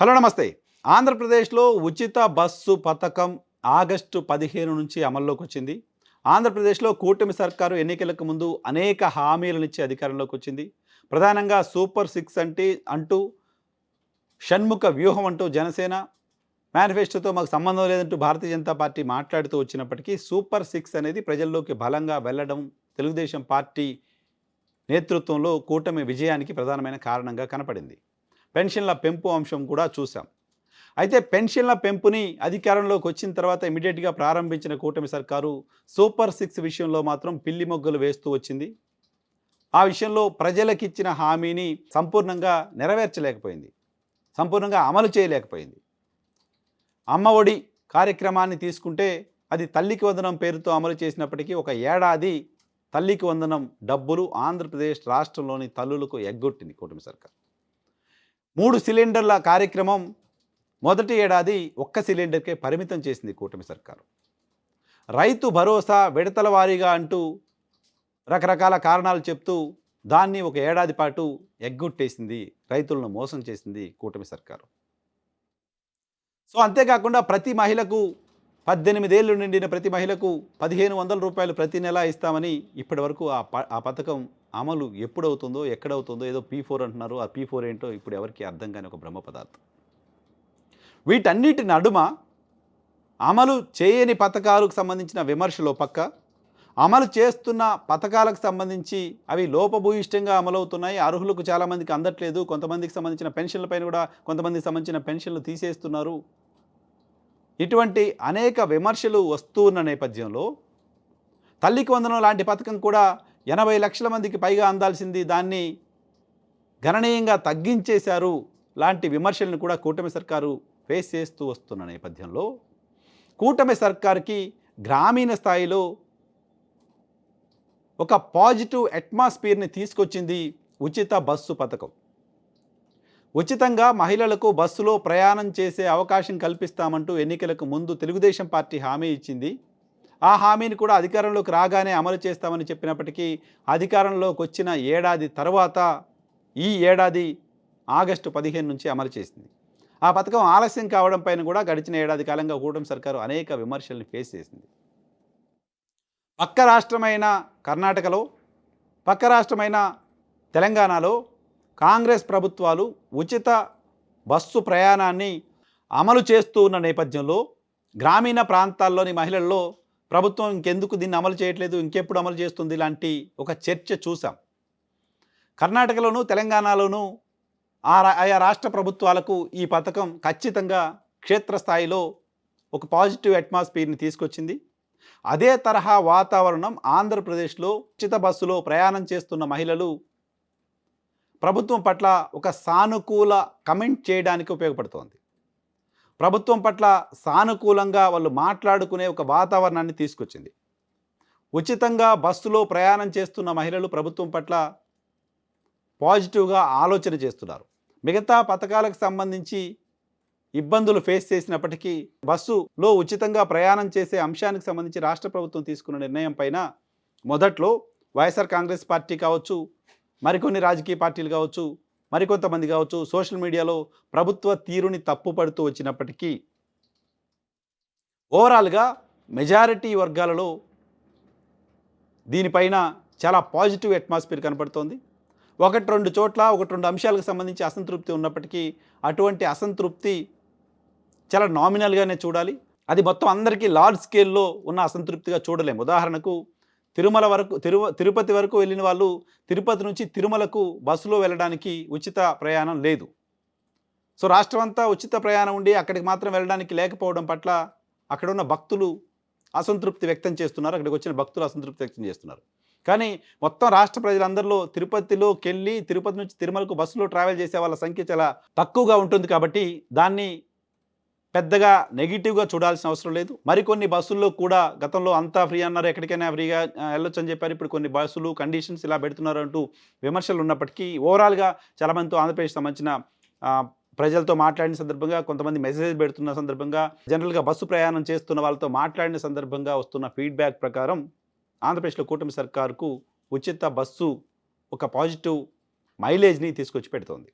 Hello నమస్తే. ఆంధ్రప్రదేశ్లో ఉచిత బస్సు పథకం ఆగస్టు పదిహేను నుంచి అమల్లోకి వచ్చింది. ఆంధ్రప్రదేశ్లో కూటమి సర్కారు ఎన్నికలకు ముందు అనేక హామీలనిచ్చి అధికారంలోకి వచ్చింది. ప్రధానంగా సూపర్ సిక్స్ అంటే అంటూ షణ్ముఖ వ్యూహం అంటూ జనసేన మేనిఫెస్టోతో మాకు సంబంధం లేదంటూ భారతీయ జనతా పార్టీ మాట్లాడుతూ వచ్చినప్పటికీ సూపర్ సిక్స్ అనేది ప్రజల్లోకి బలంగా వెళ్ళడం తెలుగుదేశం పార్టీ నేతృత్వంలో కూటమి విజయానికి ప్రధానమైన కారణంగా కనపడింది. పెన్షన్ల పెంపు అంశం కూడా చూసాం అయితే పెన్షన్ల పెంపుని అధికారంలోకి వచ్చిన తర్వాత ఇమీడియట్గా ప్రారంభించిన కూటమి సర్కారు సూపర్ సిక్స్ విషయంలో మాత్రం పిల్లి మొగ్గలు వేస్తూ వచ్చింది. ఆ విషయంలో ప్రజలకిచ్చిన హామీని సంపూర్ణంగా నెరవేర్చలేకపోయింది. సంపూర్ణంగా అమలు చేయలేకపోయింది. అమ్మ ఒడి కార్యక్రమాన్ని తీసుకుంటే అది తల్లికి వందనం పేరుతో అమలు చేసినప్పటికీ ఒక ఏడాది తల్లికి వందనం డబ్బులు ఆంధ్రప్రదేశ్ రాష్ట్రంలోని తల్లులకు ఎగ్గొట్టింది కూటమి సర్కార్. మూడు సిలిండర్ల కార్యక్రమం మొదటి ఏడాది ఒక్క సిలిండర్కే పరిమితం చేసింది కూటమి సర్కారు. రైతు భరోసా విడతల వారీగా అంటూ రకరకాల కారణాలు చెప్తూ దాన్ని ఒక ఏడాది పాటు ఎగ్గొట్టేసింది రైతులను మోసం చేసింది కూటమి సర్కారు. సో అంతేకాకుండా ప్రతి మహిళకు పద్దెనిమిదేళ్ళు నిండిన ప్రతి మహిళకు పదిహేను వందల రూపాయలు ప్రతి నెల ఇస్తామని ఇప్పటి వరకు ఆ ప ఆ పథకం అమలు ఎప్పుడవుతుందో ఎక్కడవుతుందో ఏదో పీ ఫోర్ అంటున్నారు. ఆ పీ ఫోర్ ఏంటో ఇప్పుడు ఎవరికి అర్థం కాని ఒక బ్రహ్మ పదార్థం. వీటన్నిటి నడుమ అమలు చేయని పథకాలకు సంబంధించిన విమర్శలు పక్క. అమలు చేస్తున్న పథకాలకు సంబంధించి అవి లోపభూయిష్టంగా అమలవుతున్నాయి. అర్హులకు చాలామందికి అందట్లేదు. కొంతమందికి సంబంధించిన పెన్షన్లపైన కూడా కొంతమందికి సంబంధించిన పెన్షన్లు తీసేస్తున్నారు. ఇటువంటి అనేక విమర్శలు వస్తున్న నేపథ్యంలో తల్లికి వందనం లాంటి పథకం కూడా ఎనభై లక్షల మందికి పైగా అందాల్సింది దాన్ని గణనీయంగా తగ్గించేశారు లాంటి విమర్శలను కూడా కూటమి సర్కారు ఫేస్ చేస్తూ వస్తున్న నేపథ్యంలో కూటమి సర్కార్కి గ్రామీణ స్థాయిలో ఒక పాజిటివ్ అట్మాస్ఫియర్ని తీసుకొచ్చింది ఉచిత బస్సు పథకం. ఉచితంగా మహిళలకు బస్సులో ప్రయాణం చేసే అవకాశం కల్పిస్తామంటూ ఎన్నికలకు ముందు తెలుగుదేశం పార్టీ హామీ ఇచ్చింది. ఆ హామీని కూడా అధికారంలోకి రాగానే అమలు చేస్తామని చెప్పినప్పటికీ అధికారంలోకి వచ్చిన ఏడాది తర్వాత ఈ ఏడాది ఆగస్టు పదిహేను నుంచి అమలు చేసింది. ఆ పథకం ఆలస్యం కావడం పైన కూడా గడిచిన ఏడాది కాలంగా కూటమి సర్కారు అనేక విమర్శల్ని ఫేస్ చేసింది. పక్క రాష్ట్రమైన కర్ణాటకలో పక్క రాష్ట్రమైన తెలంగాణలో కాంగ్రెస్ ప్రభుత్వాలు ఉచిత బస్సు ప్రయాణాన్ని అమలు చేస్తూ ఉన్న నేపథ్యంలో గ్రామీణ ప్రాంతాల్లోని మహిళల్లో ప్రభుత్వం ఇంకెందుకు దీన్ని అమలు చేయట్లేదు ఇంకెప్పుడు అమలు చేస్తుంది లాంటి ఒక చర్చ చూసాం. కర్ణాటకలోను తెలంగాణలోను ఆ రా- ఆయా రాష్ట్ర ప్రభుత్వాలకు ఈ పథకం ఖచ్చితంగా క్షేత్రస్థాయిలో ఒక పాజిటివ్ అట్మాస్ఫియర్ని తీసుకొచ్చింది. అదే తరహా వాతావరణం ఆంధ్రప్రదేశ్లో ఉచిత బస్సులో ప్రయాణం చేస్తున్న మహిళలు ప్రభుత్వం పట్ల ఒక సానుకూల కమెంట్ చేయడానికి ఉపయోగపడుతోంది. ప్రభుత్వం పట్ల సానుకూలంగా వాళ్ళు మాట్లాడుకునే ఒక వాతావరణాన్ని తీసుకొచ్చింది. ఉచితంగా బస్సులో ప్రయాణం చేస్తున్న మహిళలు ప్రభుత్వం పట్ల పాజిటివ్గా ఆలోచన చేస్తున్నారు. మిగతా పథకాలకు సంబంధించి ఇబ్బందులు ఫేస్ చేసినప్పటికీ బస్సులో ఉచితంగా ప్రయాణం చేసే అంశానికి సంబంధించి రాష్ట్ర ప్రభుత్వం తీసుకున్న నిర్ణయం పైన మొదట్లో వైఎస్ఆర్ కాంగ్రెస్ పార్టీ కావచ్చు మరికొన్ని రాజకీయ పార్టీలు కావచ్చు మరికొంతమంది కావచ్చు సోషల్ మీడియాలో ప్రభుత్వ తీరుని తప్పుపడుతూ వచ్చినప్పటికీ ఓవరాల్గా మెజారిటీ వర్గాలలో దీనిపైన చాలా పాజిటివ్ అట్మాస్ఫియర్ కనపడుతోంది. ఒకటి రెండు చోట్ల ఒకటి రెండు అంశాలకు సంబంధించి అసంతృప్తి ఉన్నప్పటికీ అటువంటి అసంతృప్తి చాలా నామినల్గానే చూడాలి. అది మొత్తం అందరికీ లార్జ్ స్కేల్లో ఉన్న అసంతృప్తిగా చూడలేము. ఉదాహరణకు తిరుమల వరకు తిరు తిరుపతి వరకు వెళ్ళిన వాళ్ళు తిరుపతి నుంచి తిరుమలకు బస్సులో వెళ్ళడానికి ఉచిత ప్రయాణం లేదు. సో రాష్ట్రం అంతా ఉచిత ప్రయాణం ఉండి అక్కడికి మాత్రం వెళ్ళడానికి లేకపోవడం పట్ల అక్కడ ఉన్న భక్తులు అసంతృప్తి వ్యక్తం చేస్తున్నారు. అక్కడికి వచ్చిన భక్తులు అసంతృప్తి వ్యక్తం చేస్తున్నారు. కానీ మొత్తం రాష్ట్ర ప్రజలందరిలో తిరుపతిలోకి వెళ్ళి తిరుపతి నుంచి తిరుమలకు బస్సులో ట్రావెల్ చేసే వాళ్ళ సంఖ్య చాలా తక్కువగా ఉంటుంది కాబట్టి దాన్ని పెద్దగా నెగిటివ్గా చూడాల్సిన అవసరం లేదు. మరికొన్ని బస్సుల్లో కూడా గతంలో అంతా ఫ్రీ అన్నారు. ఎక్కడికైనా ఫ్రీగా వెళ్ళొచ్చు అని చెప్పారు. ఇప్పుడు కొన్ని బస్సులు కండిషన్స్ ఇలా పెడుతున్నారు అంటూ విమర్శలు ఉన్నప్పటికీ ఓవరాల్గా చాలామందితో ఆంధ్రప్రదేశ్ సంబంధించిన ప్రజలతో మాట్లాడిన సందర్భంగా కొంతమంది మెసేజ్ పెడుతున్న సందర్భంగా జనరల్గా బస్సు ప్రయాణం చేస్తున్న వాళ్ళతో మాట్లాడిన సందర్భంగా వస్తున్న ఫీడ్బ్యాక్ ప్రకారం ఆంధ్రప్రదేశ్లో కూటమి సర్కారుకు ఉచిత బస్సు ఒక పాజిటివ్ మైలేజ్ని తీసుకొచ్చి పెడుతోంది.